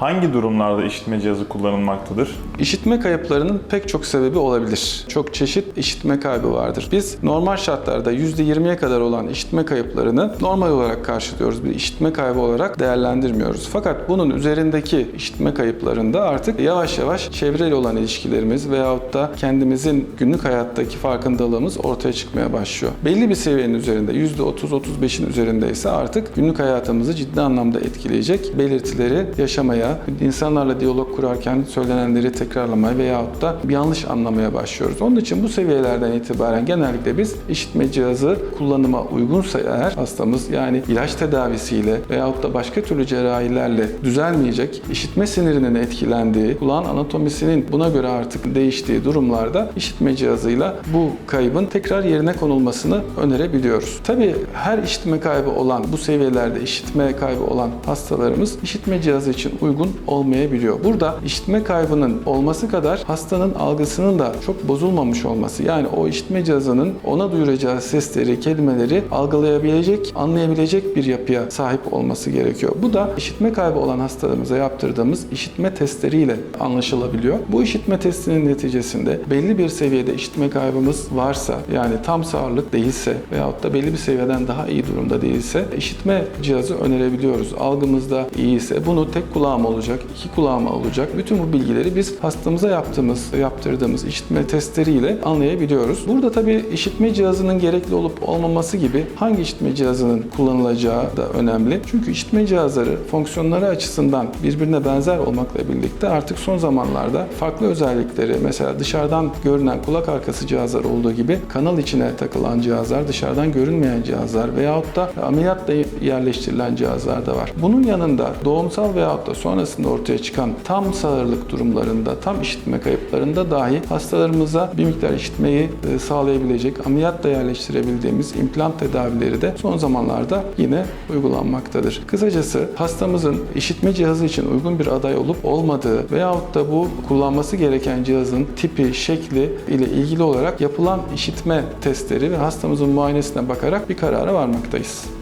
Hangi durumlarda işitme cihazı kullanılmaktadır? İşitme kayıplarının pek çok sebebi olabilir. Çok çeşit işitme kaybı vardır. Biz normal şartlarda %20'ye kadar olan işitme kayıplarını normal olarak karşılıyoruz. Bir işitme kaybı olarak değerlendirmiyoruz. Fakat bunun üzerindeki işitme kayıplarında artık yavaş yavaş çevreyle olan ilişkilerimiz veyahut da kendimizin günlük hayattaki farkındalığımız ortaya çıkmaya başlıyor. Belli bir seviyenin üzerinde %30-35'in üzerindeyse artık günlük hayatımızı ciddi anlamda etkileyecek belirtileri yaşamaya, insanlarla diyalog kurarken söylenenleri tekrarlamaya veyahut da yanlış anlamaya başlıyoruz. Onun için bu seviyelerden itibaren genellikle biz işitme cihazı kullanıma uygunsa eğer hastamız yani ilaç tedavisiyle veyahut da başka türlü cerrahilerle düzelmeyecek, işitme sinirinin etkilendiği, kulağın anatomisinin buna göre artık değiştiği durumlarda işitme cihazıyla bu kaybın tekrar yerine konulmasını önerebiliyoruz. Tabii her işitme kaybı olan, bu seviyelerde işitme kaybı olan hastalarımız işitme cihazı için uygun olmayabiliyor. Burada işitme kaybının olması kadar hastanın algısının da çok bozulmamış olması. Yani o işitme cihazının ona duyuracağı sesleri, kelimeleri algılayabilecek, anlayabilecek bir yapıya sahip olması gerekiyor. Bu da işitme kaybı olan hastalarımıza yaptırdığımız işitme testleriyle anlaşılabiliyor. Bu işitme testinin neticesinde belli bir seviyede işitme kaybımız varsa yani tam sağırlık değilse veyahut da belli bir seviyeden daha iyi durumda değilse işitme cihazı önerebiliyoruz. Algımızda iyi ise bunu tek kulağım olacak, iki kulağım olacak. Bütün bu bilgileri biz hastamıza yaptığımız, yaptırdığımız işitme testleriyle anlayabiliyoruz. Burada tabii işitme cihazının gerekli olup olmaması gibi hangi işitme cihazının kullanılacağı da önemli. Çünkü işitme cihazları fonksiyonları açısından birbirine benzer olmakla birlikte artık son zamanlarda farklı özellikleri mesela dışarıdan görünen kulak arkası cihazlar olduğu gibi kanal içine takılan cihazlar, dışarıdan görünmeyen cihazlar veyahut da ameliyatla yerleştirilen cihazlar da var. Bunun yanında doğumsal veyahut da sonrasında ortaya çıkan tam sağırlık durumlarında, tam işitme kayıplarında dahi hastalarımıza bir miktar işitmeyi e, sağlayabilecek, ameliyatla yerleştirebildiğimiz implant tedavileri de son zamanlarda yine uygulanmaktadır. Kısacası hastamızın işitme cihazı için uygun bir aday olup olmadığı veyahut da bu kullanması gereken cihazın tipi, şekli ile ilgili olarak yapılan işitme testleri ve hastamızın muayenesine bakarak bir karara varmaktayız.